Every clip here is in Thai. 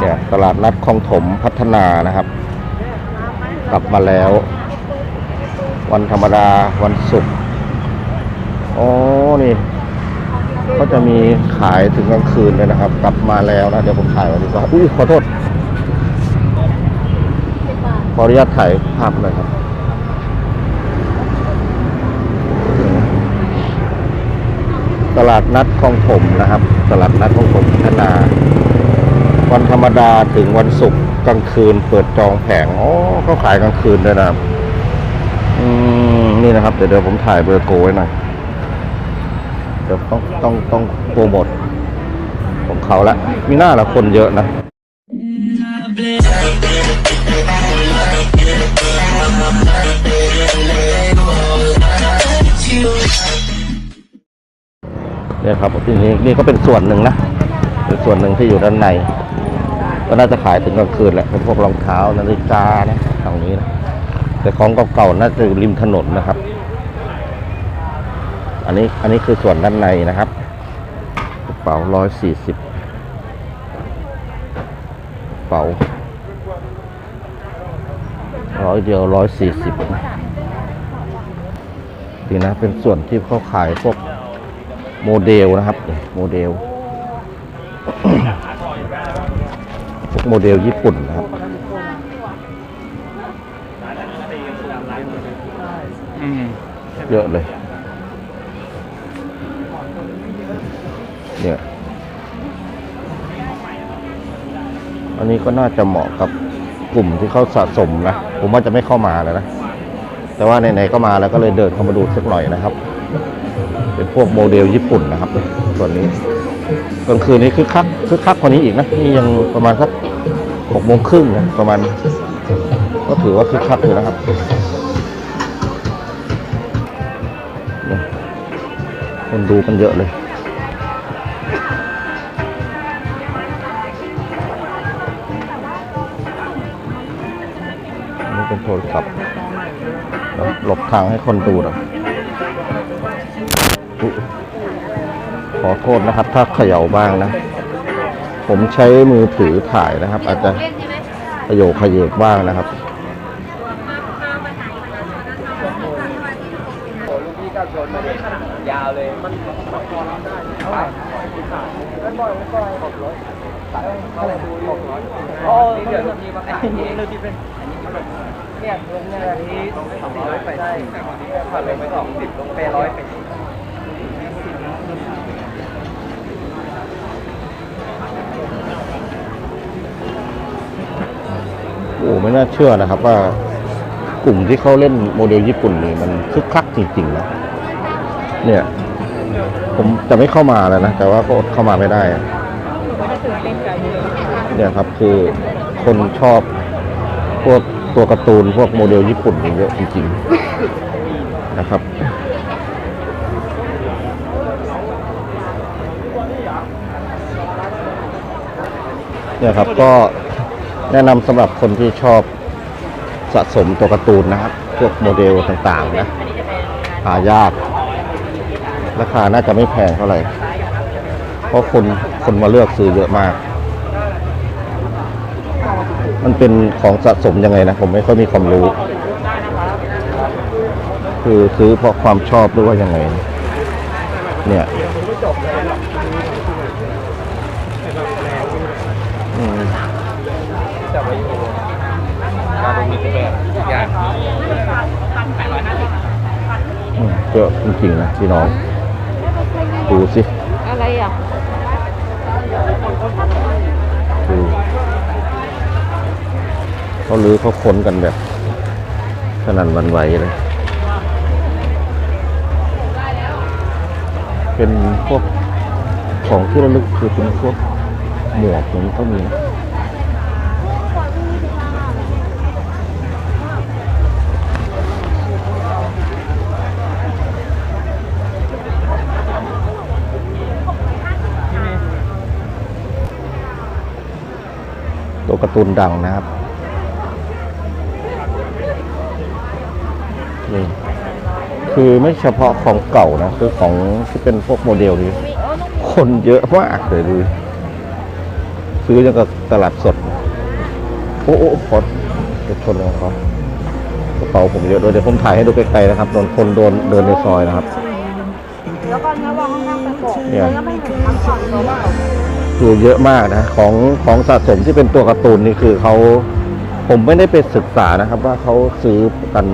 เนี่ยตลาดนัดคลองถมพัฒนานะครับ กลับมาแล้ว วันธรรมดาวันศุกร์โอ้นี่ก็จะมีขายถึงกลางคืนเลยนะครับ กลับมาแล้วนะ เดี๋ยวผมถ่ายไว้ดีกว่าอุ้ยขอโทษขออนุญาตถ่ายภาพหน่อยครับตลาดนัดคลองถมนะครับ ตลาดนัดคลองถมพัฒนา วันธรรมดาถึงวันศุกร์กลางคืน เปิดจองแผงอ๋อเขาขายกลางคืนด้วยนะอืมนี่นะครับเดี๋ยวเดี๋ยวผมถ่ายเบอร์โกไว้หน่อยเดี๋ยวต้องต้องต้องโปรโมทของเขาละมีหน้าละคนเยอะนะเนี่ยครับที่นี่นี่ก็เป็นส่วนหนึ่งนะเป็นส่วนหนึ่งที่อยู่ด้านใน ก็น่าจะขายถึงกลางคืนแหละเป็นพวกรองเท้านาฬิกานะตรงนี้นะแต่ของเก่าๆน่าจะอยู่ริมถนนนะครับ อันนี้อันนี้คือส่วนด้านในนะครับกระเป๋าร้อยสี่สิบกระเป๋าร้อยเดียวร้อยสี่สิบดีนะเป็นส่วนที่เขาขายพวกโมเดลนะครับ โมเดล พวก โมเดลญี่ปุ่นนะครับเยอะเลยเนี่ยอันนี้ก็น่าจะเหมาะกับกลุ่มที่เขาสะสมนะ ผมว่าจะไม่เข้ามาแล้วนะ แต่ว่าไหนๆก็มาแล้วก็เลยเดินเข้ามาดูสักหน่อยนะครับ เป็นพวกโมเดลญี่ปุ่นนะครับส่วนนี้กลางคืนนี้คึกคักคึกคักกว่านี้อีกนะนี่ยังประมาณสัก หกโมงครึ่งนะประมาณ ก็ถือว่าคึกคักอยู่นะครับคนดูกันเยอะเลยนนี้เป็นโทรศัพท์หลบทางให้คนดูน่อยอุ๊ยขอโทษนะครับ ถ้าเขย่าบ้างนะ ผมใช้มือถือถ่ายนะครับ อาจจะประโยคขยเยกบ้างนะครับเลยาวเลยมันโอ้นี่เดี๋ยวลูกพี่มาขายนี่ลูกพี่เป็นเนี่ยลงเนี่ยนี้สองร้อยไปได้ผ่านไปไม่สองสิบลงไปร้อยไป ไม่น่าเชื่อนะครับ ว่ากลุ่มที่เขาเล่นโมเดลญี่ปุ่นนี่มันคึกคักจริงๆนะเนี่ยผมจะไม่เข้ามาแล้วนะ แต่ว่าก็อดเข้ามาไม่ได้เนี่ยครับคือคนชอบพวกตัวการ์ตูนพวกโมเดลญี่ปุ่นเยอะจริงๆนะครับเนี่ยครับก็ แนะนำสำหรับคนที่ชอบสะสมตัวการ์ตูนนะครับ พวกโมเดลต่างๆนะหายาก ราคาน่าจะไม่แพงเท่าไหร่ เพราะคนคนมาเลือกซื้อเยอะมาก มันเป็นของสะสมยังไงนะ ผมไม่ค่อยมีความรู้ คือซื้อเพราะความชอบหรือว่ายังไง เนี่ยอืม การดูมีแบบอย่างอืมเยอะจริงๆนะพี่น้อง ดูสิ อะไรอะดูเขาลื้อเขาค้นกันแบบสนั่นวันไหวเลย เป็นพวกของที่ระลึกคือเป็นพวกหมวกอย่างนี้ก็มีนะ ตัวการ์ตูนดังนะครับ นี่ คือไม่เฉพาะของเก่านะ คือของที่เป็นพวกโมเดลนี้คนเยอะมากเลยดูซื้อยังกับตลาดสด โอ้โอ้ขอจะชนของเขากระเป๋าผมเยอะด้วยเดี๋ยวผมถ่ายให้ดูไกลๆนะครับโดนคนโดนเดินในซอยนะครับ แล้วก็เนื้อวางข้างๆไปโปะเนี่ยเนื้อไม่เห็นทั้งก่อนเพราะว่า คือเยอะมากนะของของสะสมที่เป็นตัวการ์ตูนนี่คือเขาผมไม่ได้ไปศึกษานะครับ ว่าเขาซื้อกัน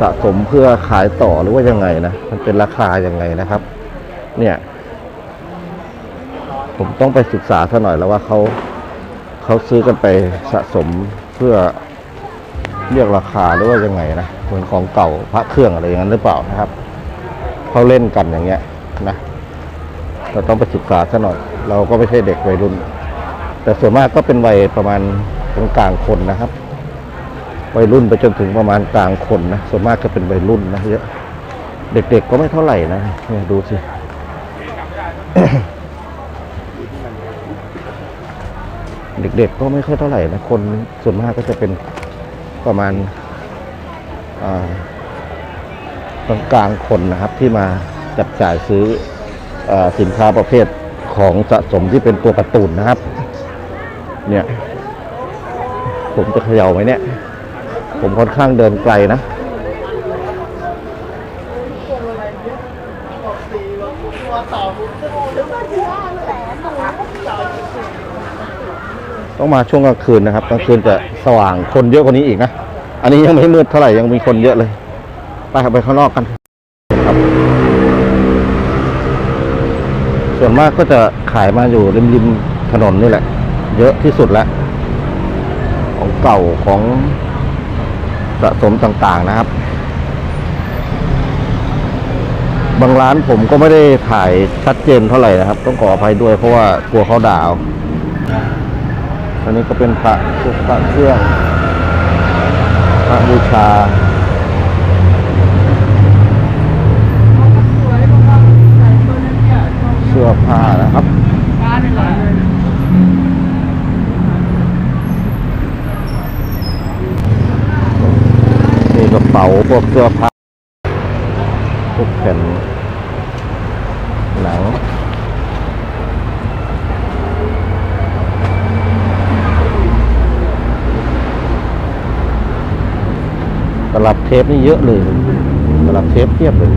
สะสมเพื่อขายต่อหรือว่ายังไงนะมันเป็นราคายังไงนะครับ เนี่ย ผมต้องไปศึกษาซะหน่อยแล้วว่าเขาเขาซื้อกันไปสะสมเพื่อเรียกราคาหรือว่ายังไงนะเหมือนของเก่าพระเครื่องอะไรอย่างนั้นหรือเปล่านะครับเขาเล่นกันอย่างเงี้ยนะ เราต้องไปศึกษาซะหน่อย เราก็ไม่ใช่เด็กวัยรุ่น แต่ส่วนมากก็เป็นวัยประมาณกลางคนนะครับ วัยรุ่นไปจนถึงประมาณกลางคนนะส่วนมากจะเป็นวัยรุ่นนะเยอะเด็กๆก็ไม่เท่าไหร่นะเนี่ยดูสิเด็กๆก็ไม่ค่อยเท่าไหร่นะคนส่วนมากก็จะเป็นประมาณกลางๆคนนะครับที่มาจับจ่ายซื้อ สินค้าประเภทของสะสมที่เป็นตัวการ์ตูนนะครับ เนี่ย ผมจะเขย่าไหมเนี่ย ผมค่อนข้างเดินไกลนะต้องมาช่วงกลางคืนนะครับกลางคืนจะสว่างคนเยอะกว่านี้อีกนะ อันนี้ยังไม่มืดเท่าไหร่ยังมีคนเยอะเลย ไปไปข้างนอกกันครับ ส่วนมากก็จะขายมาอยู่ริมริมถนนนี่แหละ เยอะที่สุดแล้วของเก่าของสะสมต่างๆนะครับ บางร้านผมก็ไม่ได้ถ่ายชัดเจนเท่าไหร่นะครับ ต้องขออภัยด้วยเพราะว่ากลัวเขาด่าเอาอันนี้ก็เป็นพระพระเครื่องพระบูชาื้อผ้านะครับนี่กระเป๋าพวกเสื้อผ้าพวกแผ่นหนังตลับเทปนี่เยอะเลยตลับเทปเทียบเลย